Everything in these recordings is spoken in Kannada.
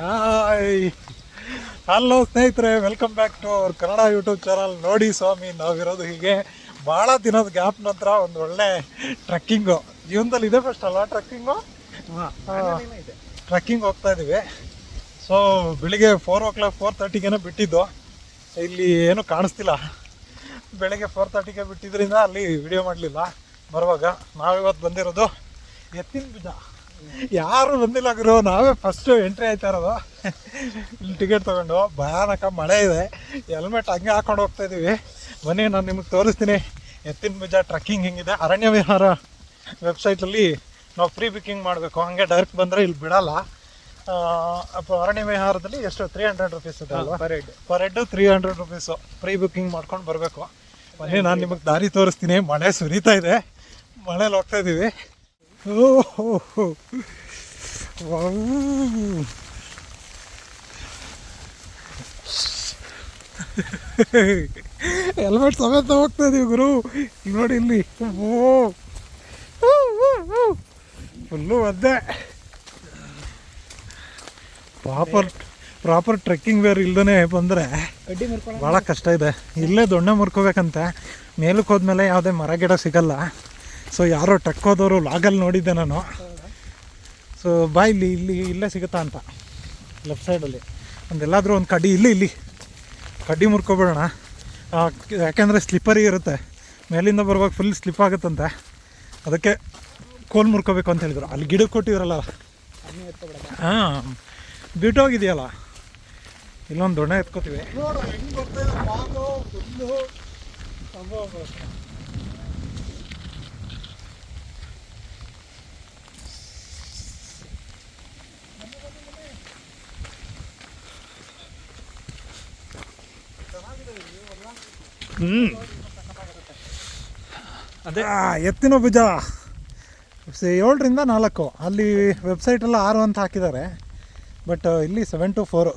ಹಾಯ್. ಹಲೋ ಸ್ನೇಹಿತರೆ ವೆಲ್ಕಮ್ ಬ್ಯಾಕ್ ಟು ಅವ್ರ ಕನ್ನಡ ಯೂಟ್ಯೂಬ್ ಚಾನಲ್ ನೋಡಿ ಸ್ವಾಮಿ ನಾವಿರೋದು ಹೀಗೆ ಭಾಳ ದಿನದ ಗ್ಯಾಪ್ ನಂತರ ಒಂದು ಒಳ್ಳೆ ಟ್ರಕ್ಕಿಂಗು ಜೀವನದಲ್ಲಿ ಇದೆ ಫಸ್ಟ್ ಅಲ್ಲ ಟ್ರೆಕ್ಕಿಂಗು ಟ್ರೆಕ್ಕಿಂಗ್ ಹೋಗ್ತಾ ಇದ್ದೀವಿ. ಸೊ ಬೆಳಿಗ್ಗೆ ಫೋರ್ ಓ ಕ್ಲಾಕ್ ಫೋರ್ ತರ್ಟಿಗೇನೋ ಬಿಟ್ಟಿದ್ದು. ಇಲ್ಲಿ ಏನು ಕಾಣಿಸ್ತಿಲ್ಲ. ಬೆಳಗ್ಗೆ ಫೋರ್ ತರ್ಟಿಗೆ ಬಿಟ್ಟಿದ್ದರಿಂದ ಅಲ್ಲಿ ವಿಡಿಯೋ ಮಾಡಲಿಲ್ಲ. ಬರುವಾಗ ನಾವಿವತ್ತು ಬಂದಿರೋದು ಎತ್ತಿನ ಬೀಜ ಯಾರು ಬಂದಿಲ್ಲ ಗುರು ನಾವೇ ಫಸ್ಟು ಎಂಟ್ರಿ ಆಯ್ತಾ ಇರೋದು. ಇಲ್ಲಿ ಟಿಕೆಟ್ ತೊಗೊಂಡು ಭಯಾನಕ ಮಳೆ ಇದೆ. ಹೆಲ್ಮೆಟ್ ಹಂಗೆ ಹಾಕೊಂಡು ಹೋಗ್ತಾ ಇದ್ದೀವಿ ಬನ್ನಿ ನಾನು ನಿಮಗೆ ತೋರಿಸ್ತೀನಿ. ಎತ್ತಿನ ಬೀಜ ಟ್ರಕ್ಕಿಂಗ್ ಹೆಂಗಿದೆ? ಅರಣ್ಯ ವಿಹಾರ ವೆಬ್ಸೈಟಲ್ಲಿ ನಾವು ಪ್ರೀ ಬುಕ್ಕಿಂಗ್ ಮಾಡಬೇಕು. ಹಂಗೆ ಡೈರೆಕ್ಟ್ ಬಂದರೆ ಇಲ್ಲಿ ಬಿಡಲ್ಲ. ಅಪ್ಪ ಅರಣ್ಯ ವಿಹಾರದಲ್ಲಿ ಎಷ್ಟು? ತ್ರೀ ಹಂಡ್ರೆಡ್ ರುಪೀಸ್ ಇದೆ ಅಲ್ವಾ? Per head per head three hundred rupees pre booking ಮಾಡ್ಕೊಂಡು ಬರಬೇಕು. ಬನ್ನಿ ನಾನು ನಿಮಗೆ ದಾರಿ ತೋರಿಸ್ತೀನಿ. ಮಳೆ ಸುರಿತಾ ಇದೆ. ಮಳೇಲಿ ಹೋಗ್ತಾ ಇದ್ದೀವಿ ಓಹೋ ಹೆಲ್ಮೆಟ್ ಸಮೇತ ಹೋಗ್ತಾ ಇದೀವಿ ಗುರು. ನೋಡಿ ಇಲ್ಲಿ. ಓ. ಫುಲ್ಲು ಒದ್ದೆ. ಪ್ರಾಪರ್ ಪ್ರಾಪರ್ ಟ್ರೆಕ್ಕಿಂಗ್ ವೇರ್ ಇಲ್ದೇ ಬಂದರೆ ಭಾಳ ಕಷ್ಟ ಇದೆ. ಇಲ್ಲೇ ದೊಣ್ಣೆ ಮುರ್ಕೋಬೇಕಂತೆ. ಮೇಲಕ್ಕೆ ಹೋದ್ಮೇಲೆ ಯಾವುದೇ ಮರ ಗಿಡ ಸಿಗಲ್ಲ. ಸೊ ಯಾರೋ ಟಕ್ಕೋದವರು ಲಾಗಲ್ಲಿ ನೋಡಿದ್ದೆ ನಾನು. ಸೊ ಬಾ ಇಲ್ಲಿ ಇಲ್ಲಿ, ಇಲ್ಲೇ ಸಿಗುತ್ತಾ ಅಂತ. ಲೆಫ್ಟ್ ಸೈಡಲ್ಲಿ ಒಂದೆಲ್ಲಾದರೂ ಒಂದು ಕಡ್ಡಿ, ಇಲ್ಲಿ ಇಲ್ಲಿ. ಕಡ್ಡಿ ಮುರ್ಕೊಬೇಡೋಣ. ಯಾಕೆಂದರೆ ಸ್ಲಿಪ್ಪರಿ ಇರುತ್ತೆ. ಮೇಲಿಂದ ಬರುವಾಗ ಫುಲ್ ಸ್ಲಿಪ್ ಆಗುತ್ತಂತೆ. ಅದಕ್ಕೆ ಕೋಲ್ ಮುರ್ಕೋಬೇಕು ಅಂತ ಹೇಳಿದರು. ಅಲ್ಲಿ ಗಿಡಕ್ಕೆ ಕೊಟ್ಟಿದ್ರಲ್ಲ. ಹಾಂ. ಬಿಟ್ಟೋಗಿದೆಯಲ್ಲ ಇಲ್ಲೊಂದು ದೊಣ್ಣೆ ಎತ್ಕೋತೀವಿ. ಹ್ಞೂ ಅದೇ. ಎತ್ತಿನ ಭುಜ. ಏಳರಿಂದ ನಾಲ್ಕು. ಅಲ್ಲಿ ವೆಬ್ಸೈಟೆಲ್ಲ ಆರು ಅಂತ ಹಾಕಿದ್ದಾರೆ. ಬಟ್ ಇಲ್ಲಿ seven to four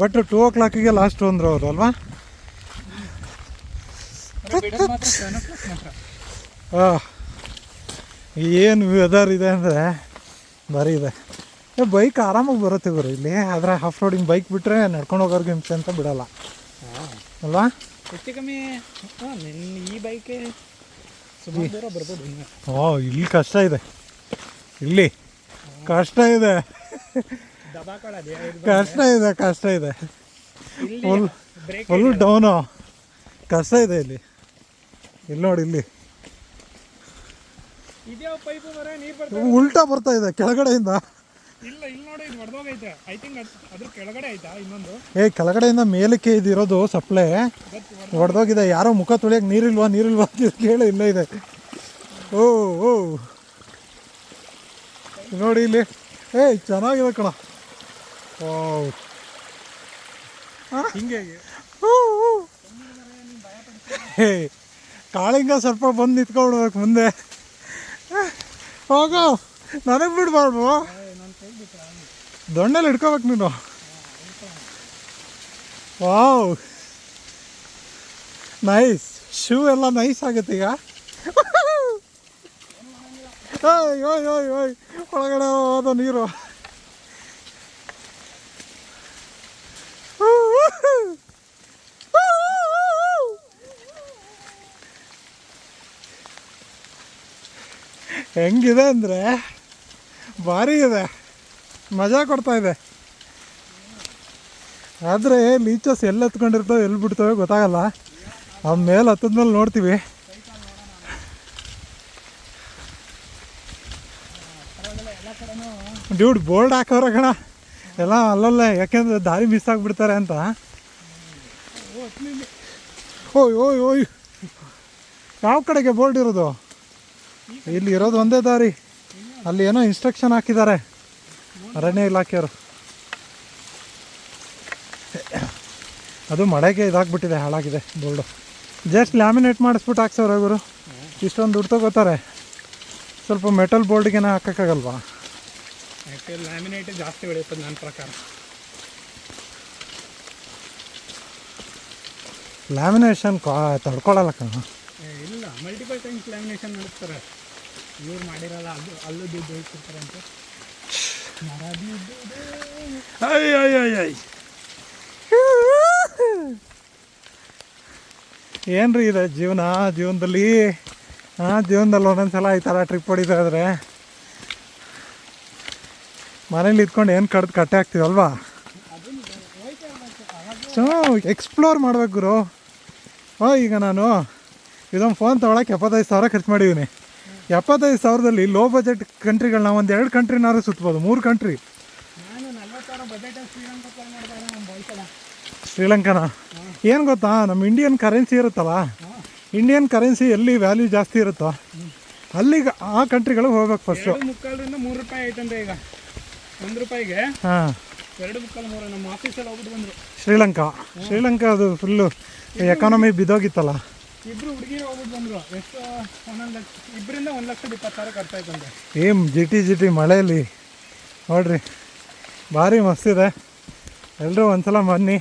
but two ಓ ಕ್ಲಾಕಿಗೆ ಲಾಸ್ಟ್ ಅಂದರು ಅವರು ಅಲ್ವಾ? ಏನು ವೆದರ್ ಇದೆ ಅಂದರೆ ಬರೀ ಇದೆ. ಬೈಕ್ ಆರಾಮಾಗಿ ಬರುತ್ತೆ ಬರಿ ಇಲ್ಲಿ. ಆದರೆ ಆಫ್ ರೋಡಿಂಗ್ ಬೈಕ್ ಬಿಟ್ಟರೆ ನಡ್ಕೊಂಡು ಹೋಗೋರ್ಗೆ ಹಿಂಸೆ ಅಂತ ಬಿಡಲ್ಲ. ಅಲ್ವಾ? ಹೆಚ್ಚು ಕಮ್ಮಿ ನಿನ್ನ ಈ ಬೈಕೆ ಸುಮಾರು ದೂರ ಬರ್ಬೋದು ಇನ್ನು. ಓ ಇಲ್ಲಿ ಕಷ್ಟ ಇದೆ. ಇಲ್ಲಿ ಕಷ್ಟ ಇದೆ. ಕಷ್ಟ ಇದೆ ಕಷ್ಟ ಇದೆ. ಫುಲ್ ಫುಲ್ ಡೌನು ಕಷ್ಟ ಇದೆ ಇಲ್ಲಿ. ಇಲ್ಲಿ ನೋಡಿ ಇಲ್ಲಿ. ಉಲ್ಟಾ ಬರ್ತಾ ಇದೆ ಕೆಳಗಡೆಯಿಂದ. ಇಲ್ಲ ಇಲ್ಲಿ ನೋಡಿ ಇದು ಹೊಡೆದೋಗೈತೆ. ಐ ಥಿಂಕ್ ಅದ್ರ ಕೆಳಗಡೆ ಆಯ್ತಾ ಇನ್ನೊಂದು? ಏ ಕೆಳಗಡೆಯಿಂದ ಮೇಲಕ್ಕೆ ಇದಿರೋದು ಸಪ್ಲೈ. ಹೊಡೆದೋಗಿದೆ. ಯಾರೋ ಮುಖ ತೊಳಿಯೋಕೆ ನೀರಿಲ್ವಾ ನೀರಿಲ್ವಾ ಅಂತ ಕೇಳಿ ಇಲ್ಲೇ ಇದೆ. ಓ ಓ. ನೋಡಿ ಇಲ್ಲಿ. ಏ ಚೆನ್ನಾಗಿದೆ ಕಣ. ಓ ಹಿಂಗೆ ಹೇ ಕಾಳಿಂಗ ಸ್ವಲ್ಪ ಬಂದು ನಿಂತ್ಕೊಬಿಡ್ಬೇಕು ಮುಂದೆ. ಹೋಗೋ. ನನಗೆ ಬಿಡ್ಬಾರ್ದು. ದೊಣ್ಣೆಲಿ ಹಿಡ್ಕೋಬೇಕು ನೀನು. ವಾವ್. ನೈಸ್. ಶೂ ಎಲ್ಲ ನೈಸ್ ಆಗುತ್ತೆ ಈಗ. ಓಯ್ ಓಯ್ ಒಳಗಡೆ ಹೋದ ನೀರು. ಹೆಂಗಿದೆ ಅಂದರೆ ಭಾರಿ ಇದೆ. ಮಜಾ ಕೊಡ್ತಾ ಇದೆ. ಆದರೆ ಲೀಚಸ್ ಎಲ್ಲಿ ಹತ್ಕೊಂಡಿರ್ತವೆ ಎಲ್ಲಿ ಬಿಡ್ತವೆ ಗೊತ್ತಾಗಲ್ಲ. ಅವ್ನ ಮೇಲೆ ಹತ್ತದ್ಮೇಲೆ ನೋಡ್ತೀವಿ. ಡ್ಯೂಡ್ ಬೋರ್ಡ್ ಹಾಕೋರ ಕಣ. ಎಲ್ಲ ಅಲ್ಲಲ್ಲೇ, ಯಾಕೆಂದ್ರೆ ದಾರಿ ಮಿಸ್ ಆಗಿಬಿಡ್ತಾರೆ ಅಂತ. ಓಯ್ ಓಯ್ ಓಯ್. ಯಾವ ಕಡೆಗೆ ಬೋರ್ಡ್ ಇರೋದು? ಇಲ್ಲಿ ಇರೋದು ಒಂದೇ ದಾರಿ. ಅಲ್ಲಿ ಏನೋ ಇನ್ಸ್ಟ್ರಕ್ಷನ್ ಹಾಕಿದ್ದಾರೆ. ಅರಣ್ಯ ಇಲಾಖೆಯವರು. ಅದು ಮಳೆಗೆ ಇದಾಗ್ಬಿಟ್ಟಿದೆ ಹಾಳಾಗಿದೆ ಬೋರ್ಡು. ಜಸ್ಟ್ ಲ್ಯಾಮಿನೇಟ್ ಮಾಡಿಸ್ಬಿಟ್ಟು ಹಾಕ್ಸವ್ರೆ ಇವರು ಇಷ್ಟೊಂದು ದುಡ್ಡು ತಗೋತಾರೆ. ಸ್ವಲ್ಪ ಮೆಟಲ್ ಬೋರ್ಡ್ಗೆನ ಹಾಕೋಕ್ಕಾಗಲ್ವಾ? ಲ್ಯಾಮಿನೇಟ್ ಜಾಸ್ತಿ ಬೆಳೆಯುತ್ತದೆ ನನ್ನ ಪ್ರಕಾರ. ಲ್ಯಾಮಿನೇಷನ್ ತಡ್ಕೊಳ್ಳಲ್ಲ ಕಣ. ಇಲ್ಲ ಮಲ್ಟಿಪಲ್ ಟೈಮ್ಸ್ ಲ್ಯಾಮಿನೇಷನ್ ನಡೆಸ್ತಾರೆ. ಇವ್ರು ಮಾಡಿರಲ್ಲ ಅದು ಅಲ್ಲೂ ದುಡ್ಡು ಅಂತ ಅಯ್ಯ ay ay ay. ಏನ್ರಿ ಇದೆ ಜೀವನ, ಜೀವನದಲ್ಲಿ? ಹಾಂ ಜೀವನದಲ್ಲಿ ಒಂದೊಂದ್ಸಲ ಈ ಥರ ಟ್ರಿಪ್ ಹೊಡಿತಾ ಇದ್ರೆ ಮನೇಲಿ ಇದ್ಕೊಂಡು ಏನು ಕಡ್ದು ಕಟ್ಟೆ ಆಗ್ತೀವಲ್ವಾ ಸೊ ಎಕ್ಸ್ಪ್ಲೋರ್ ಮಾಡ್ಬೇಕು ಗುರು. ಓ, ಈಗ ನಾನು ಇದೊಂದು ಫೋನ್ ತೊಗೊಳಕ್ಕೆ ಎಪ್ಪತ್ತೈದು ಸಾವಿರ ಖರ್ಚು ಮಾಡಿದ್ದೀನಿ ಎಪ್ಪತ್ತೈದು ಸಾವಿರದಲ್ಲಿ ಲೋ ಬಜೆಟ್ ಕಂಟ್ರಿಗಳನ್ನ ಒಂದು ಎರಡು ಕಂಟ್ರಿನಾರು ಸುತ್ಬೋದು. ಮೂರು ಕಂಟ್ರಿ ಶ್ರೀಲಂಕಾನ? ಏನು ಗೊತ್ತಾ? ನಮ್ಮ ಇಂಡಿಯನ್ ಕರೆನ್ಸಿ ಇರುತ್ತಲ್ಲ? ಇಂಡಿಯನ್ ಕರೆನ್ಸಿ ಎಲ್ಲಿ ವ್ಯಾಲ್ಯೂ ಜಾಸ್ತಿ ಇರುತ್ತೋ? ಅಲ್ಲಿಗೆ ಆ ಕಂಟ್ರಿಗಳಿಗೆ ಹೋಗ್ಬೇಕು ಫಸ್ಟು ಮುಕ್ಕಾಲರಿಂದ ಮೂರು ರೂಪಾಯಿ ಐತಂತೆ ಈಗ. ಒಂದು ರೂಪಾಯಿಗೆ ಹಾಂ. ಎರಡು ಮುಕ್ಕಾಲು ಮೂರು ನಮ್ಮ ಆಫೀಸಲ್ಲಿ ಹೋಗ್ಬಿಟ್ಟು ಬಂದರು. ಶ್ರೀಲಂಕಾ. ಶ್ರೀಲಂಕಾ ಅದು ಫುಲ್ಲು ಎಕಾನಮಿ ಬಿದ್ದೋಗಿತ್ತಲ್ಲ ಇಬ್ರು ಹುಡುಗಿರು ಹೋಗ್ಬಿಟ್ಟು ಎಷ್ಟು ಒಂದೊಂದು ಲಕ್ಷ ಇಬ್ಬರಿಂದ ಒಂದು ಲಕ್ಷದ ಖರ್ಚಾಯ್ತಂತೆ ಏಮ್, ಜಿಟಿ ಜಿಟಿ ಮಳೆಯಲ್ಲಿ. ನೋಡ್ರಿ, ಭಾರಿ ಮಸ್ತಿದೆ ಎಲ್ಲರೂ ಒಂದ್ಸಲ ಬನ್ನಿ.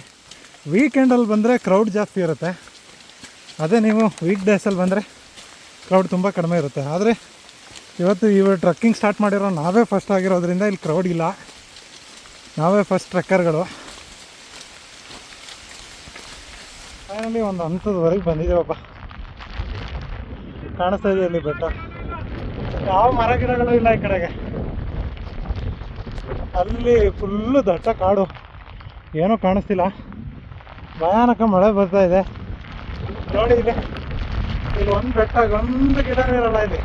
ವೀಕೆಂಡಲ್ಲಿ ಬಂದರೆ ಕ್ರೌಡ್ ಜಾಸ್ತಿ ಇರುತ್ತೆ. ಅದೇ ನೀವು ವೀಕ್ ಡೇಸಲ್ಲಿ ಬಂದರೆ ಕ್ರೌಡ್ ತುಂಬ ಕಡಿಮೆ ಇರುತ್ತೆ. ಆದರೆ ಇವತ್ತು ಇವರು ಟ್ರಕ್ಕಿಂಗ್ ಸ್ಟಾರ್ಟ್ ಮಾಡಿರೋ ನಾವೇ ಫಸ್ಟ್ ಆಗಿರೋದ್ರಿಂದ ಇಲ್ಲಿ ಕ್ರೌಡ್ ಇಲ್ಲ. ನಾವೇ ಫಸ್ಟ್ ಟ್ರೆಕ್ಕರ್ಗಳು ಫೈನಲಿ ಒಂದು ಹಂತದವರೆಗೆ ಬಂದಿದ್ದೀವಪ್ಪ. ಕಾಣಿಸ್ತಾ ಇದೆ ಅಲ್ಲಿ ಬೆಟ್ಟ. ಯಾವ ಮರ ಗಿಡಗಳು ಇಲ್ಲ ಈ ಕಡೆಗೆ. ಅಲ್ಲಿ ಫುಲ್ಲು ದಟ್ಟ ಕಾಡು. ಏನೂ ಕಾಣಿಸ್ತಿಲ್ಲ. ಭಯಾನಕ ಮಳೆ ಬರ್ತಾ ಇದೆ. ನೋಡಿ ಇಲ್ಲಿ. ಇಲ್ಲಿ ಒಂದು ಬೆಟ್ಟ, ಒಂದು ಗಿಡ ಇರಲ್ಲ ಇಲ್ಲಿ.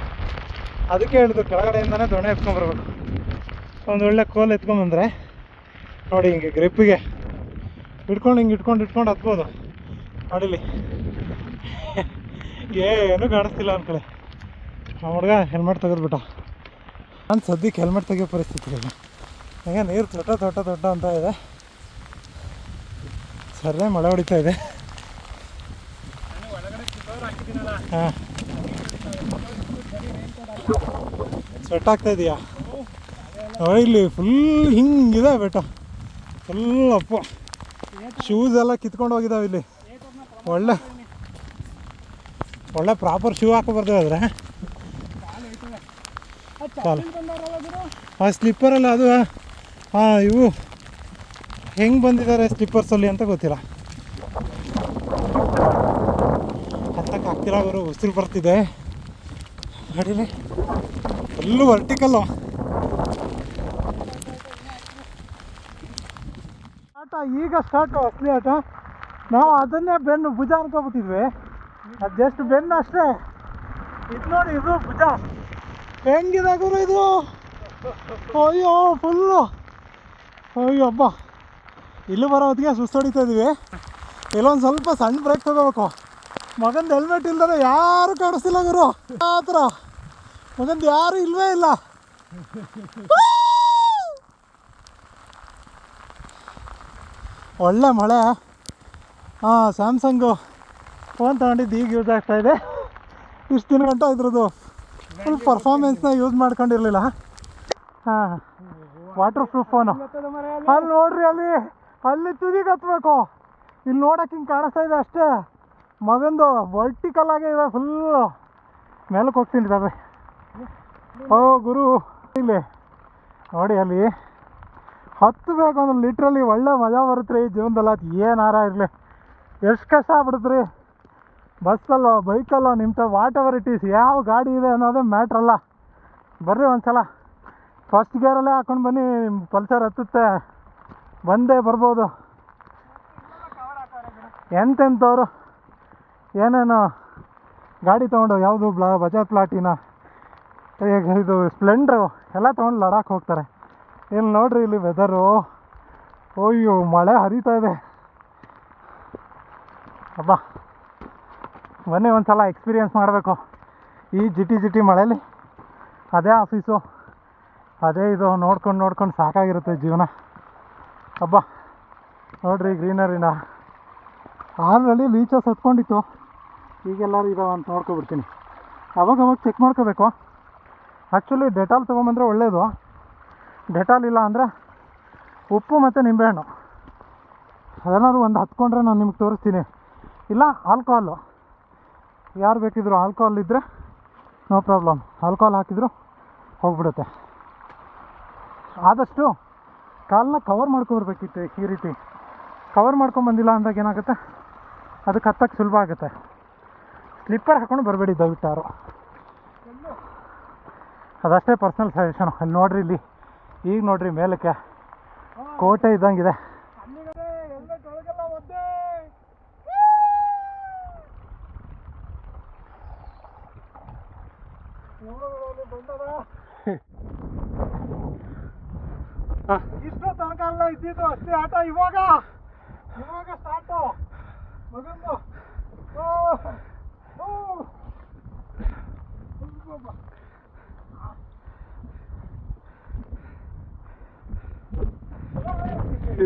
ಅದಕ್ಕೆ ಹೇಳಿದ್ರು ಕೆಳಗಡೆಯಿಂದನೇ ದೊಣೆ ಎತ್ಕೊಂಡ್ಬರ್ಬೇಕು ಒಂದು ಒಳ್ಳೆ ಕೋಲ್ ಎತ್ಕೊಂಬಂದ್ರೆ ನೋಡಿ ಹಿಂಗೆ ಗ್ರಿಪ್ಪಿಗೆ ಇಟ್ಕೊಂಡು ಹಿಂಗೆ ಇಟ್ಕೊಂಡು ಇಟ್ಕೊಂಡು ಹತ್ಬೋದು. ನೋಡಿಲಿ ಏನು ಕಾಣಿಸ್ತಿಲ್ಲ ಅನ್ಕೊಳ್ಳಿ ನಮ್ಮ ಹುಡುಗ ಹೆಲ್ಮೆಟ್ ತೆಗೆದ್ಬಿಟ್ಟ. ನಾನು ಸದ್ಯಕ್ಕೆ ಹೆಲ್ಮೆಟ್ ತೆಗಿಯೋ ಪರಿಸ್ಥಿತಿ ಇಲ್ಲ ಹಂಗೆ ನೀರು ದೊಡ್ಡ ದೊಡ್ಡ ದೊಡ್ಡ ಅಂತ ಇದೆ. ಸರಿ ಮಳೆ ಹೊಡಿತಾ ಇದೆ. ಹಾಂ. ಸ್ವೆಟ್ ಆಗ್ತಾ ಇದೆಯಾ? ಇಲ್ಲಿ ಫುಲ್ ಹಿಂಗಿದೆ ಬೆಟ್ಟ ಫುಲ್ ಅಪ್ಪ. ಶೂಸ್ ಎಲ್ಲ ಕಿತ್ಕೊಂಡು ಹೋಗಿದ್ದಾವೆ ಇಲ್ಲಿ. ಒಳ್ಳೆ ಒಳ್ಳೆ ಪ್ರಾಪರ್ ಶೂ ಹಾಕೋ ಬರ್ತದೆ ಆದರೆ. ಆ ಸ್ಲಿಪ್ಪರಲ್ಲ ಅದು ಹಾಂ ಇವು ಹೆಂಗೆ ಬಂದಿದ್ದಾರೆ ಸ್ಲಿಪ್ಪರ್ಸಲ್ಲಿ ಅಂತ ಗೊತ್ತಿಲ್ಲ. ಹತ್ತಕ್ಕೆ ಹಾಕ್ತಿಲ್ಲ ಅವರು ಉಸಿರು ಬರ್ತಿದೆ. ಅಡಿಲಿ ಎಲ್ಲೂ ವರ್ಟಿಕಲ್ಲು ಆಟ ಈಗ ಸ್ಟಾರ್ಟು ಅಸಲಿ ಆಟ. ನಾವು ಅದನ್ನೇ ಬೆನ್ನು ಭುಜ ಅನ್ಕೊಬಿಟ್ಟಿದ್ವಿ ಅದು ಜಸ್ಟ್ ಬೆನ್ನು ಅಷ್ಟೇ? ಇದು ನೋಡಿ ಇದು ಭುಜ. ಹೆಂಗಿದೆ ಗುರು ಇದು? ಅಯ್ಯೋ ಫುಲ್ಲು ಅಯ್ಯೋ ಹಬ್ಬ ಇಲ್ಲಿ ಬರೋ ಹೊತ್ತಿಗೆ ಸುಸ್ತೊಡಿತಾ ಇದೀವಿ. ಇಲ್ಲೊಂದು ಸ್ವಲ್ಪ ಸಣ್ಣ ಬ್ರೇಕ್ ತಗೋಬೇಕು. ಮಗಂದು ಹೆಲ್ಮೆಟ್ ಇಲ್ದಾರೆ ಯಾರು ಕಾಣಿಸ್ತಿಲ್ಲ ಗುರು? ಆ ಥರ. ಮಗಂದು ಯಾರು ಇಲ್ವೇ ಇಲ್ಲ. ಒಳ್ಳೆ ಮಳೆ. ಹಾಂ ಸ್ಯಾಮ್ಸಂಗು ಫೋನ್ ತೊಗೊಂಡಿದ್ದು ಈಗ ಯೂಸ್ ಆಗ್ತಾ ಇದೆ. ಇಷ್ಟು ದಿನ ಗಂಟ ಇದ್ರದ್ದು ಫುಲ್ ಪರ್ಫಾರ್ಮೆನ್ಸ್ನ ಯೂಸ್ ಮಾಡ್ಕೊಂಡಿರಲಿಲ್ಲ. ಹಾಂ ವಾಟರ್ ಪ್ರೂಫ್ ಫೋನು ಅಲ್ಲಿ ನೋಡ್ರಿ ಅಲ್ಲಿ ಅಲ್ಲಿ ತುದಿ ಹತ್ಬೇಕು ಇಲ್ಲಿ ನೋಡೋಕೆ ಹಿಂಗೆ ಕಾಣಿಸ್ತಾ ಇದೆ ಅಷ್ಟೇ. ಮಗಂದು ವರ್ಟಿಕಲ್ ಆಗೇ ಇದೆ ಫುಲ್ಲು ಮೇಲಕ್ಕೆ ಹೋಗ್ತೀನಿ ಬರ್ರಿ ಓ, ಗುರು. ಇಲ್ಲಿ ನೋಡಿ ಅಲ್ಲಿ ಹತ್ತಬೇಕು ಅಂದ್ರೆ ಲಿಟ್ರಲಿ ಒಳ್ಳೆ ಮಜಾ ಬರುತ್ತೆ ರೀ ಜೀವನದಲ್ಲಿ. ಅದು ಏನಾರ ಇರಲಿ. ಎಷ್ಟು ಕಷ್ಟ ಆಗ್ಬಿಡುತ್ತೆ ರೀ. ಬಸ್ಸಲ್ಲೋ, ಬೈಕಲ್ಲೋ ನಿಮ್ಮ ವಾಟ್ ಎವರ್ ಇಟ್ ಈಸ್ ಯಾವ ಗಾಡಿ ಇದೆ ಅನ್ನೋದೇ ಮ್ಯಾಟ್ರಲ್ಲ ಬರ್ರಿ ಒಂದ್ಸಲ. ಫಸ್ಟ್ ಗೇರಲ್ಲೇ ಹಾಕೊಂಡು ಬನ್ನಿ ಪಲ್ಸರ್ ಹತ್ತುತ್ತೆ. ಬಂದೇ ಬರ್ಬೋದು. ಎಂತೆಂಥವ್ರು? ಏನೇನು? ಗಾಡಿ ತೊಗೊಂಡು ಯಾವುದು ಬ್ಲಾ ಬಜಾಜ್ ಪ್ಲಾಟಿನ ಇದು ಸ್ಪ್ಲೆಂಡ್ರು ಎಲ್ಲ ತೊಗೊಂಡು ಲಡಾಕ್ ಹೋಗ್ತಾರೆ. ಇಲ್ಲಿ ನೋಡ್ರಿ ಇಲ್ಲಿ ವೆದರು ಅಯ್ಯೋ, ಮಳೆ ಹರಿತಾ ಇದೆ. ಅಬ್ಬಾ. ಬನ್ನಿ ಒಂದು ಸಲ ಎಕ್ಸ್ಪೀರಿಯೆನ್ಸ್ ಮಾಡಬೇಕು. ಈ ಜಿಟಿ ಜಿಟಿ ಮಳೆಯಲ್ಲಿ ಅದೇ ಆಫೀಸು ಅದೇ ಇದು ನೋಡ್ಕೊಂಡು ನೋಡ್ಕೊಂಡು ಸಾಕಾಗಿರುತ್ತೆ ಜೀವನ. ಹಬ್ಬ ನೋಡ್ರಿ ಗ್ರೀನರಿನ ಆಲ್ರೆಡಿ ಲೀಚಸ್ ಹತ್ಕೊಂಡಿತ್ತು. ಈಗೆಲ್ಲರೂ ಇದಾವೆ ಅಂತ ನೋಡ್ಕೊಬಿಡ್ತೀನಿ. ಅವಾಗ ಅವಾಗ ಚೆಕ್ ಮಾಡ್ಕೋಬೇಕು. ಆ್ಯಕ್ಚುಲಿ ಡೆಟಾಲ್ ತೊಗೊಂಬಂದ್ರೆ ಒಳ್ಳೆಯದು ಡೆಟಾಲ್ ಇಲ್ಲ ಅಂದರೆ ಉಪ್ಪು ಮತ್ತು ನಿಂಬೆಹಣ್ಣು. ಅದೇನಾದ್ರು ಒಂದು ಹತ್ಕೊಂಡ್ರೆ ನಾನು ನಿಮ್ಗೆ ತೋರಿಸ್ತೀನಿ. ಇಲ್ಲ ಆಲ್ಕೋಹಾಲು ಯಾರು ಬೇಕಿದ್ರು ಆಲ್ಕೋಹಾಲ್ ಇದ್ದರೆ ನೋ ಪ್ರಾಬ್ಲಮ್ ಆಲ್ಕೋಹಾಲ್ ಹಾಕಿದ್ರು ಹೋಗ್ಬಿಡುತ್ತೆ. ಆದಷ್ಟು ಕಾಲನ್ನ ಕವರ್ ಮಾಡ್ಕೊಬರ್ಬೇಕಿತ್ತು ಈ ರೀತಿ. ಕವರ್ ಮಾಡ್ಕೊಂಬಂದಿಲ್ಲ ಅಂದಾಗ ಏನಾಗುತ್ತೆ? ಅದಕ್ಕೆ ಹತ್ತಕ್ಕೆ ಸುಲಭ ಆಗುತ್ತೆ. ಸ್ಲಿಪ್ಪರ್ ಹಾಕೊಂಡು ಬರಬೇಡಿ ದಯವಿಟ್ಟು ಅದಷ್ಟೇ ಪರ್ಸ್ನಲ್ ಸಜೆಷನು ಅಲ್ಲಿ ನೋಡ್ರಿ ಇಲ್ಲಿ. ಈಗ ನೋಡ್ರಿ ಮೇಲಕ್ಕೆ. ಕೋಟೆ ಇದ್ದಂಗಿದೆ ಇಷ್ಟು ತನಕ ಅಲ್ಲ ಇದ್ದಿದ್ದು ಅಷ್ಟೇ ಆಟ ಇವಾಗ ಇವಾಗ ಸ್ಟಾರ್ಟು ಮಗಂದು ಓ, ಓ. ಅಬ್ಬಬ್ಬಾ. ಅಲ್ಲಿಂದ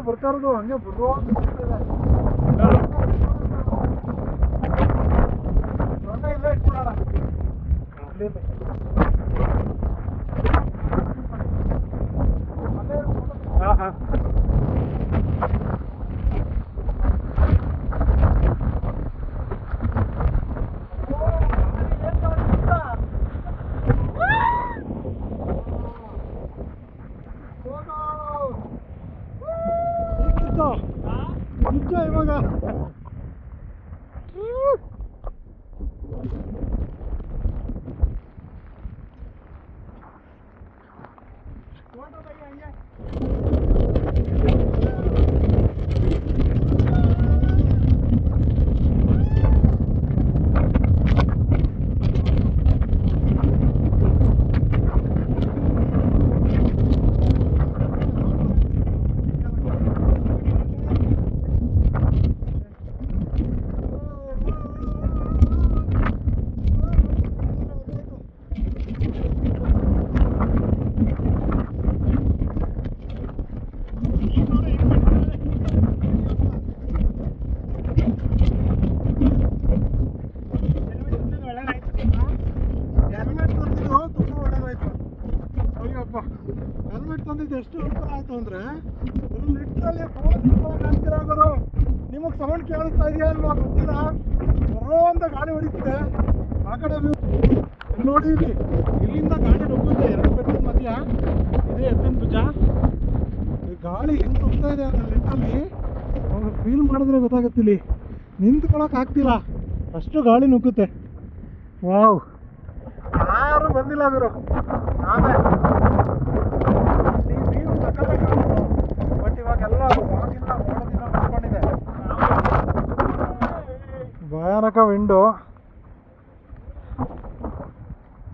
ಬರ್ತಾ ಇರೋದು ಹಂಗೆ ಬರುವ ಇಲ್ಲೇ ಇಟ್ಬಿಡೋಣ ಅಲ್ಲಿಂದ ಹಾಂ ಹಾಂ ನಿಜ ಇವಾಗ ಹೆಲ್ಮೆಟ್ ತಂದಿದ್ದು ತುಂಬ ಒಳ್ಳೆದಾಯ್ತು ಅಯ್ಯಪ್ಪ ಹೆಲ್ಮೆಟ್ ತಂದಿದ್ದು ಎಷ್ಟು ಅನುಕೂಲ ಆಯ್ತು ಅಂದ್ರೆ ಲಿಟ್ರಲ್ಲಿ ಫೋನ್ ಅಂತಿರಾಗೋರು ನಿಮಗೆ ಸೌಂಡ್ ಕೇಳಿಸ್ತಾ ಇದೆಯಾ ಅಲ್ವಾ ಗೊತ್ತಿಲ್ಲ. ಬರೋ ಅಂತ ಗಾಳಿ ಹೊಡಿತಿದೆ. ಆ ಕಡೆ ನೋಡಿ ಇಲ್ಲಿ. ಇಲ್ಲಿಂದ ಗಾಳಿ ನುಗ್ಗುತ್ತೆ. ಎರಡು ಬೆಟ್ಟದ ಮಧ್ಯ. ಇದೆ ಎತ್ತಿನ ಭುಜ. ಗಾಳಿ ಹೆಂಗ್ ಹೋಗ್ತಾ ಇದೆ ಅದ್ರ ಲಿಟ್ಟಲ್ಲಿ ಫೀಲ್ ಮಾಡಿದ್ರೆ ಗೊತ್ತಾಗುತ್ತೆ ಇಲ್ಲಿ. ನಿಂತ್ಕೊಳಕ್ ಆಗ್ತಿಲ್ಲ. ಅಷ್ಟು ಗಾಳಿ ನುಗ್ಗುತ್ತೆ. ವಾವ್. ಯಾರು ಬಂದಿಲ್ಲ ಗುರು. view ಸಖತ್ತಾಗಿ ಕಾಣಿಸ್ತು. ಬಟ್ ಇವಾಗೆಲ್ಲ ಭಯಾನಕ ವಿಂಡು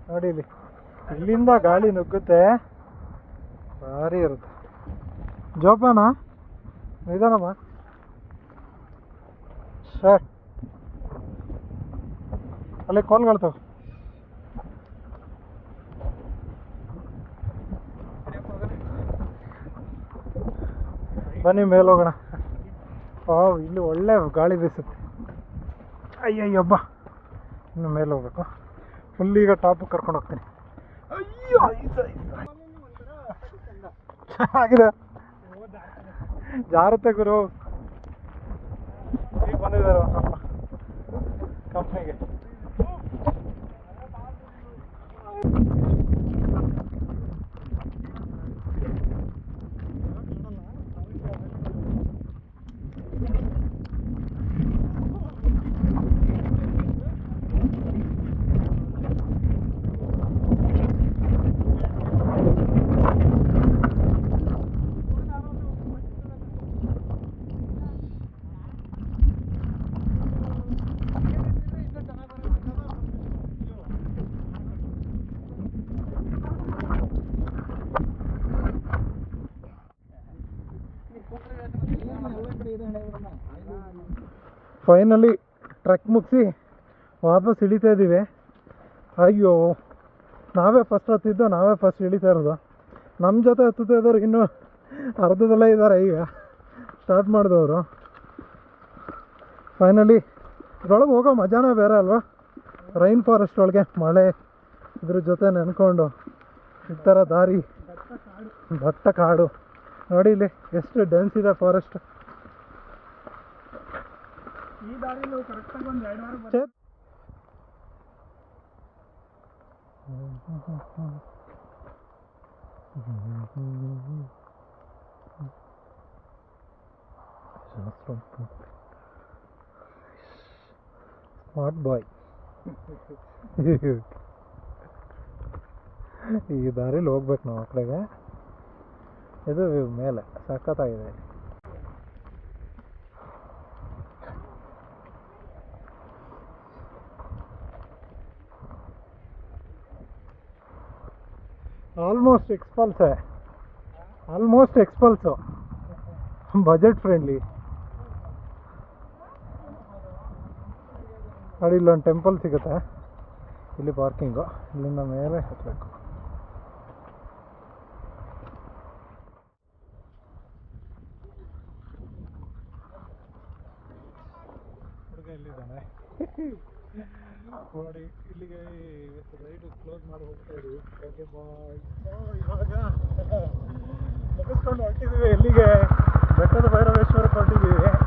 ನೋಡಿ ಇಲ್ಲಿ, ಇಲ್ಲಿಂದ ಗಾಳಿ ನುಗ್ಗುತ್ತೆ. ಭಾರಿ ಇರುತ್ತೆ. ಜೋಪಾನ, ನಿಧಾನಮ್ಮ. ಸರ್, ಅಲ್ಲಿ ಕೋಲ್ಗಳ್ತಾವ ಬನ್ನಿ ಮೇಲೆ ಹೋಗೋಣ. ಓ ಇಲ್ಲಿ ಒಳ್ಳೆ ಗಾಳಿ ಬೀಸುತ್ತೆ. ಅಯ್ಯಯ್ಯಬ್ಬ. ಇನ್ನು ಮೇಲೆ ಹೋಗ್ಬೇಕು. ಫುಲ್ ಈಗ ಟಾಪಿಗೆ ಕರ್ಕೊಂಡು ಹೋಗ್ತೀನಿ. ಅಯ್ಯೋ ಆಗಿದೆ ಜಾರತೆ ಗುರು. ಬಂದಿದ್ದಾರೆ ಕಂಪ್ನಿಗೆ ಫೈನಲಿ ಟ್ರೆಕ್ ಮುಗಿಸಿ ವಾಪಸ್ ಇಳಿತಾ ಇದ್ದೀವಿ. ಅಯ್ಯೋ, ನಾವೇ ಫಸ್ಟ್ ಹತ್ತಿದ್ದು, ನಾವೇ ಫಸ್ಟ್ ಇಳಿತಾ ಇರೋದು. ನಮ್ಮ ಜೊತೆ ಹತ್ತುತ್ತಾ ಇದ್ದವ್ರು ಇನ್ನೂ ಅರ್ಧದಲ್ಲೇ ಇದ್ದಾರೆ ಈಗ. ಸ್ಟಾರ್ಟ್ ಮಾಡಿದವರು. ಫೈನಲಿ ಇದ್ರೊಳಗೆ ಹೋಗೋ ಮಜಾನೇ ಬೇರೆ ಅಲ್ವಾ? ರೈನ್ ಫಾರೆಸ್ಟ್ ಒಳಗೆ ಮಳೆ ಇದ್ರ ಜೊತೆ ನೆನ್ಕೊಂಡು ಈ ಥರ ದಾರಿ. ಭತ್ತ ಕಾಡು. ನೋಡಿ ಇಲ್ಲಿ ಎಷ್ಟು ಡೆನ್ಸ್ ಇದೆ ಫಾರೆಸ್ಟ್ ಈ ದಾರಿಲೂ ಕರೆಕ್ಟಾಗಿ ಒಂದು ಎರಡು ವಾರ ಬರ್ತದೆ ಸ್ಮಾರ್ಟ್ ಬಾಯ್ ಈ ದಾರಿಲಿ ಹೋಗ್ಬೇಕು ನಾವು ಆ ಕಡೆಗೆ ಇದು ಮೇಲೆ ಸಖತ್ತಾಗಿದೆ ಆಲ್ಮೋಸ್ಟ್ ಎಕ್ಸ್ಪಲ್ಸೆ ಆಲ್ಮೋಸ್ಟ್ ಎಕ್ಸ್ಪಲ್ಸು ಬಜೆಟ್ ಫ್ರೆಂಡ್ಲಿ ನೋಡಿ ಇಲ್ಲೊಂದು ಟೆಂಪಲ್ ಸಿಗುತ್ತೆ ಇಲ್ಲಿ ಪಾರ್ಕಿಂಗು ಇಲ್ಲಿಂದ ಮೇಲೆ ಹತ್ತಬೇಕು ಹುಡುಗ ಇಲ್ಲಿದ್ದಾನೆ ನೋಡಿ ಇಲ್ಲಿಗೆ ಕ್ಲೋಸ್ ಮಾಡಿ ಹೋಗ್ತಾ ಬಾಯ್ ಇವಾಗ ಮುಗಿಸ್ಕೊಂಡು ಹೊರಟಿದ್ದೀವಿ. ಎಲ್ಲಿಗೆ? ಬೆಟ್ಟದ ಭೈರವೇಶ್ವರಕ್ಕೆ ಹೊರಟಿದ್ದೀವಿ.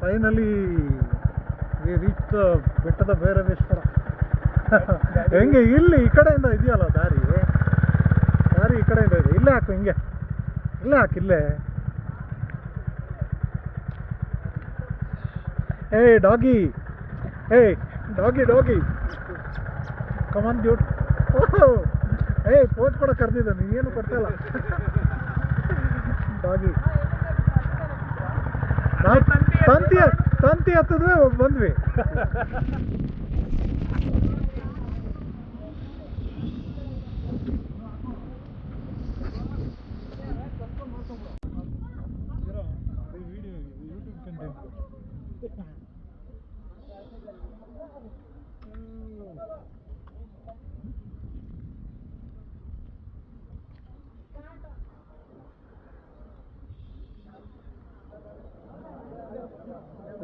Finally reach Bettada Bhairaveshwara. ಹೆಂಗೆ? ಇಲ್ಲಿ ಈ ಕಡೆಯಿಂದ ಇದೆಯಲ್ಲ ದಾರಿ? ದಾರಿ ಈ ಕಡೆಯಿಂದ ಇದೆ. ಇಲ್ಲೇ ಹಾಕು ಹಿಂಗೆ. ಇಲ್ಲೇ ಹಾಕು ಇಲ್ಲೇ. ಏ ಡಾಗಿ. ಏ doggy doggy. Come on dude ಏ ಪೋಚ್ ಕೂಡ ಕರೆದಿದ್ದೆ. ನೀನೇನು ಕೊಡ್ತಾ ಇಲ್ಲ? ಡಾಗಿ. ತಂತಿ ತಂತಿ ಹತ್ತಿದ್ವಿ ಬಂದ್ವಿ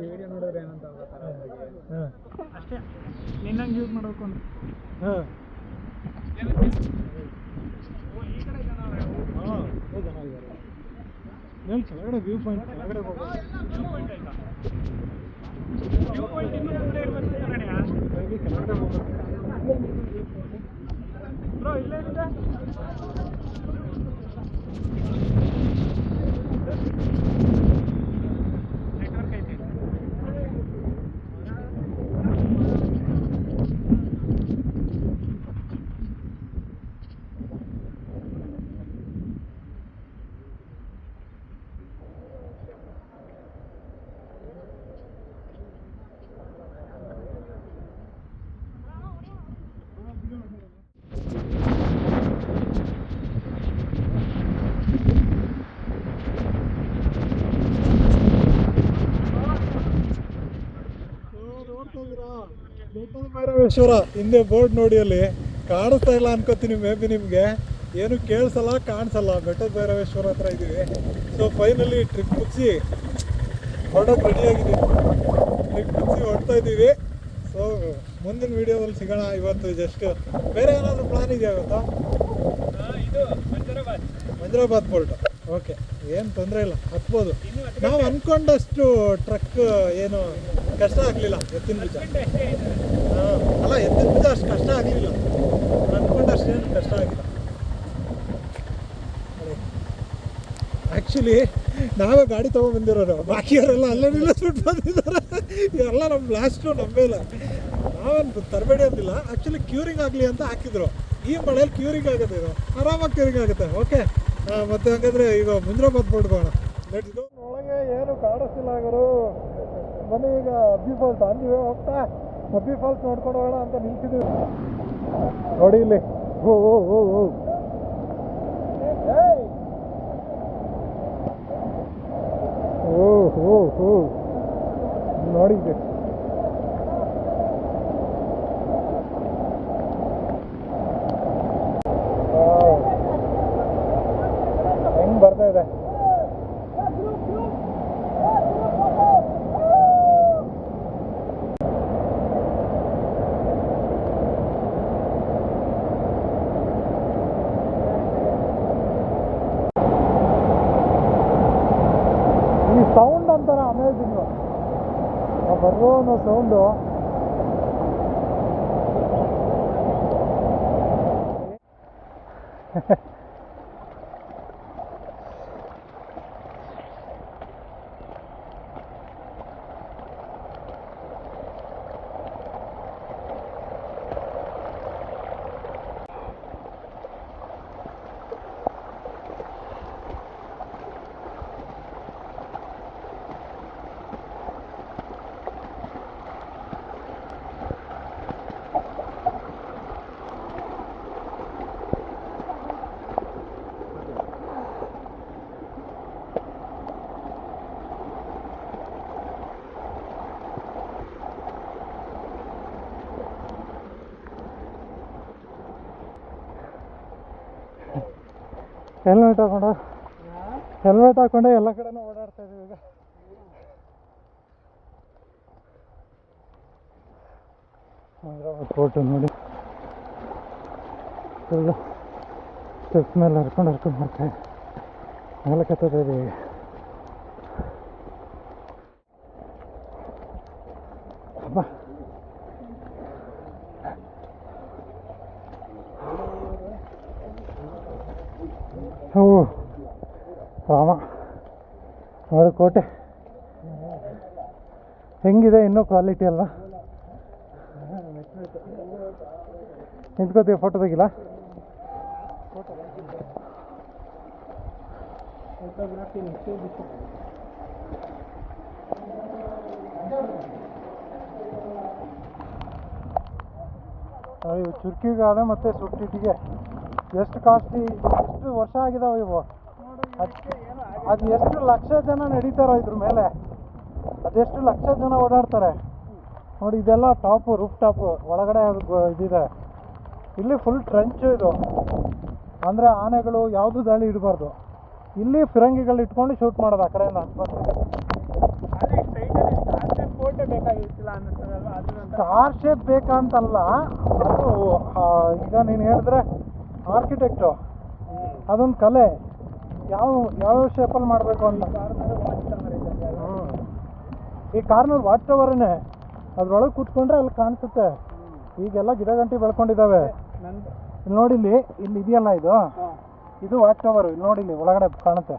ವಿಡಿಯೋ ನೋಡಿದ್ರೆ ಏನಂತ ಗೊತ್ತಾರ ಹಾಂ ಅಷ್ಟೇ. ನಿನ್ನಂಗೆ ಯೂಸ್ ಮಾಡಬೇಕು ಅಂತ. ಹಾಂ. ಮೇಲ್ ಕೆಳಗಡೆ ವ್ಯೂ ಪಾಯಿಂಟ್ ಕೆಳಗಡೆ ಹೋಗಿ. ಕೆಳಗಡೆ ಹೋಗ್ಬೇಕು ಬ್ರೋ View point ಭೈರವೇಶ್ವರ ಹಿಂದೆ ಬೋರ್ಡ್ ನೋಡಿ ಅಲ್ಲಿ ಕಾಣಿಸ್ತಾ ಇಲ್ಲ ಅನ್ಕೋತೀನಿ ಮೇ ಬಿ ನಿಮಗೆ. ಏನು ಕೇಳಿಸಲ್ಲ ಕಾಣಿಸಲ್ಲ. ಬೆಟ್ಟದ ಭೈರವೇಶ್ವರ ಹತ್ರ ಇದ್ದೀವಿ ಸೊ ಫೈನಲಿ ಟ್ರಿಪ್ ಮುಗಿಸಿ ಹೊರಡೋಕೆ ರೆಡಿಯಾಗಿದ್ದೀವಿ ಟ್ರಿಪ್ ಮುಗಿಸಿ ಹೊಡ್ತಾ ಇದ್ದೀವಿ ಸೊ ಮುಂದಿನ ವಿಡಿಯೋದಲ್ಲಿ ಸಿಗೋಣ ಇವತ್ತು ಜಸ್ಟ್ ಬೇರೆ ಏನಾದರೂ ಪ್ಲಾನ್ ಇದೆಯಾ ಇವತ್ತು. ಮಂಜರಾಬಾದ್ ಪೋರ್ಟ್ ಓಕೆ ಏನು ತೊಂದರೆ ಇಲ್ಲ. ಹತ್ಬೋದು. ನಾವು ಅಂದ್ಕೊಂಡಷ್ಟು ಟ್ರಕ್ ಏನು ಕಷ್ಟ ಆಗಲಿಲ್ಲ. ಎತ್ತಿನ ಅಲ್ಲ ಎದ್ದಿದ್ದ ಅಷ್ಟು ಕಷ್ಟ ಆಗಲಿಲ್ಲ ಅಷ್ಟು ಏನು ಕಷ್ಟ ಆಗಿಲ್ಲ. ಆ್ಯಕ್ಚುಲಿ ನಾವೇ ಗಾಡಿ ತೊಗೊಂಡ್ಬಂದಿರೋರು. ಬಾಕಿಯವರೆಲ್ಲ ಅಲ್ಲೇ ನಿಲ್ಲಿಸ್ಬಿಟ್ಟು ಬಂದಿದ್ದಾರೆ. ಎಲ್ಲ ನಮ್ಮ ಲಾಸ್ಟು ನಂಬೇ ಇಲ್ಲ. ನಾವೇನು ತರಬೇಡಿ ಅಂದಿಲ್ಲ. ಆ್ಯಕ್ಚುಲಿ ಕ್ಯೂರಿಂಗ್ ಆಗಲಿ ಅಂತ ಹಾಕಿದ್ರು. ಈ ಮಳೆಯಲ್ಲಿ ಕ್ಯೂರಿಂಗ್ ಆಗುತ್ತೆ ಇದು. ಆರಾಮಾಗಿ ಕ್ಯೂರಿಂಗ್ ಆಗುತ್ತೆ. ಓಕೆ ಮತ್ತೆ ಹಂಗಾದ್ರೆ ಈಗ ಮುಂದ್ರಾಬಾದ್ ಬಂದು ಗೋ ಒಳಗೆ ಏನು ಕಾಣಿಸ್ತಿಲ್ಲ ಆಗರು ಮನೆ ಈಗ ಬಿಫಾಲ್ಟ್ ಅಂದಿವೆ ಹೋಗ್ತಾ. ಅಬ್ಬಿ ಫಾಲ್ಸ್ ನೋಡ್ಕೊಂಡು ಹೋಗೋಣ ಅಂತ ನಿಲ್ಸಿದ್ವಿ ನೋಡಿ ಇಲ್ಲಿ. ಓ ಓ ಓ ಓ ಓ ಓ ಹೋ. ನೋಡಿ ಇದು. ವಾವ್. ಹೆಂಗ್ ಬರ್ತಾ ಇದೆ ಈ ಸೌಂಡ್ ಅಂತಾರ ಅಮೇಝಿಂಗು ಬರೋ ಅನ್ನೋ ಸೌಂಡು ಹೆಲ್ಮೆಟ್ ಹಾಕೊಂಡು? ಹೆಲ್ಮೆಟ್ ಹಾಕೊಂಡೆ ಎಲ್ಲ ಕಡೆನೂ ಓಡಾಡ್ತಾ ಇದೀವಿ ಈಗ. ಫೋಟೋ ನೋಡಿ. ಫುಲ್ಲು ಸ್ಟೆಪ್ ಮೇಲೆ ಹರ್ಕೊಂಡು ಹರ್ಕೊಂಡು ಬರ್ತಾ ಇದೆ ಮೇಲೆ ಕತ್ತದ ಇದೀವಿ ನೋಡಿ ಕೋಟೆ. ಹೆಂಗಿದೆ ಇನ್ನೂ ಕ್ವಾಲಿಟಿ ಅಲ್ವಾ? ನಿಂತ್ಕೋತೀವಿ ಫೋಟೋ ತೆಗಿಲ್ಲ ಇವು ಚುರ್ಕಿಗಾದ ಮತ್ತು ಸುಟ್ಟಿಟ್ಟಿಗೆ. ಎಷ್ಟು ಕಾಸ್ಟ್ಲಿ ಎಷ್ಟು ವರ್ಷ ಆಗಿದಾವೆ ಇವು? ಅದು ಎಷ್ಟು ಲಕ್ಷ ಜನ ನಡೀತಾರೋ ಇದ್ರ ಮೇಲೆ ಅದೆಷ್ಟು ಲಕ್ಷ ಜನ ಓಡಾಡ್ತಾರೆ. ನೋಡಿ ಇದೆಲ್ಲ ಟಾಪು ರೂಫ್ ಟಾಪು ಒಳಗಡೆ ಇದಿದೆ. ಇಲ್ಲಿ ಫುಲ್ ಟ್ರೆಂಚ್ ಇದು. ಅಂದರೆ ಆನೆಗಳು ಯಾವುದು ದಾಳಿ ಇಡಬಾರ್ದು. ಇಲ್ಲಿ ಫಿರಂಗಿಗಳು ಇಟ್ಕೊಂಡು ಶೂಟ್ ಮಾಡೋದು ಆ ಕಡೆಯಿಂದ ಸ್ಟಾರ್ ಶೇಪ್ ಬೇಕಂತಲ್ಲ ಅದು ಈಗ ನೀನು ಹೇಳಿದ್ರೆ ಆರ್ಕಿಟೆಕ್ಟು ಅದೊಂದು ಕಲೆ. ಯಾವ ಯಾವ ಶೇಪಲ್ಲಿ ಮಾಡಬೇಕು ಅಂತ. ಈ ಕಾರ್ನರ್ ವಾಚ್ ಟವರನ್ನೇ ಅದ್ರೊಳಗೆ ಕೂತ್ಕೊಂಡ್ರೆ ಅಲ್ಲಿ ಕಾಣಿಸುತ್ತೆ. ಈಗೆಲ್ಲ ಗಿಡಗಂಟಿ ಬೆಳ್ಕೊಂಡಿದ್ದಾವೆ ಇಲ್ಲಿ ನೋಡಿ ಇಲ್ಲಿ ಇಲ್ಲಿ ಇದೆಯಲ್ಲ ಇದು? ಇದು ವಾಚ್ ಟವರ್ ಇಲ್ಲಿ ನೋಡಿ ಇಲ್ಲಿ ಒಳಗಡೆ ಕಾಣುತ್ತೆ.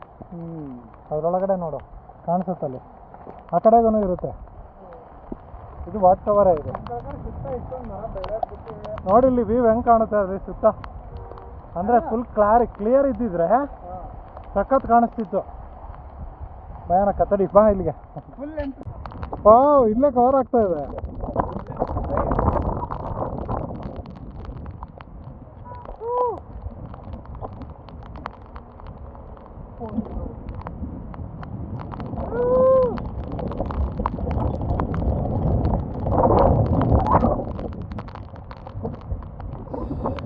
ಅದ್ರೊಳಗಡೆ ನೋಡು, ಕಾಣಿಸುತ್ತೆ ಅಲ್ಲಿ. ಆ ಕಡೆಗೂ ಇರುತ್ತೆ. ಇದು ವಾಚ್ ಟವರೇ ಇದು. ನೋಡಿ ಇಲ್ಲಿ ವ್ಯೂ ಹೆಂಗೆ ಕಾಣುತ್ತೆ ಅದೇ ಸುತ್ತ? ಅಂದರೆ ಫುಲ್ ಕ್ಲಾರಿ ಕ್ಲಿಯರ್ ಇದ್ದಿದ್ರೆ ಸಖತ್ ಕಾಣಿಸ್ತಿತ್ತು. ಭಯಾನಕ ತಡಿ ಬಾ ಇಲ್ಲಿಗೆ. ಓ ಇಲ್ಲೇ ಕವರ್ ಆಗ್ತಾ ಇದೆ.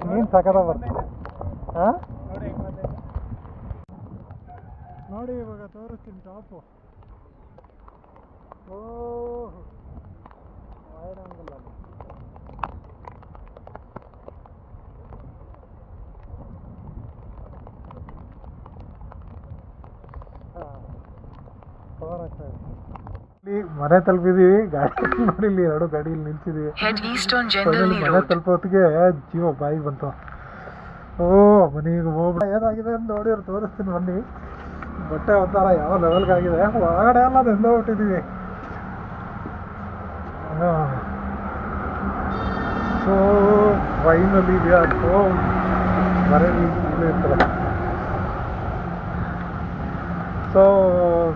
ನೀನು ಸಖತ ಬರ್ತೀನಿ ಹಾಂ ನೋಡಿ ಹೆಂಗ್ ಬಂದೈತೆ ನೋಡಿ ಕವರ್ ಆಗ್ತಾ ಇಲ್ಲಿ ಮನೆ ತಲುಪಿದೀವಿ ಗಾಡಿ ನೋಡಿ ಇಲ್ಲಿ ಎರಡು ಗಾಡಿ ಇಲ್ಲಿ ನಿಲ್ಸಿದೀವಿ ಮನೆ ತಲುಪೋತ್ಗೆ ತಲುಪೋ ಹೊತ್ತಿಗೆ ಜೀವ ಬಾಯಿ ಬಂತು ಓ ಮನೆಗೆ ಹೋಗ್ಬಿಡ ಏನಾಗಿದೆ ಅಂತ ನೋಡಿವ್ರು ತೋರಿಸ್ತೀನಿ ಬನ್ನಿ ಬಟ್ಟೆ ಒಂಥರ ಯಾವ ಲೆವೆಲ್ಗಾಗಿದೆ ಒಳಗಡೆ ಎಲ್ಲ ನೆಂದೋಗ್ಬಿಟ್ಟಿದ್ದೀವಿ so finally we are home ಬರೀ ಇರ್ತಲ್ಲ ಸೊ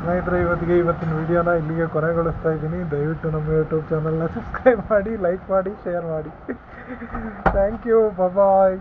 ಸ್ನೇಹಿತರೆ, ಇವತ್ತಿಗೆ ಇವತ್ತಿನ ವಿಡಿಯೋನ ಇಲ್ಲಿಗೆ ಕೊನೆಗೊಳಿಸ್ತಾ ಇದ್ದೀನಿ. ದಯವಿಟ್ಟು ನಮ್ಮ ಯೂಟ್ಯೂಬ್ ಚಾನಲ್ನ ಸಬ್ಸ್ಕ್ರೈಬ್ ಮಾಡಿ ಲೈಕ್ ಮಾಡಿ ಶೇರ್ ಮಾಡಿ. Thank you bye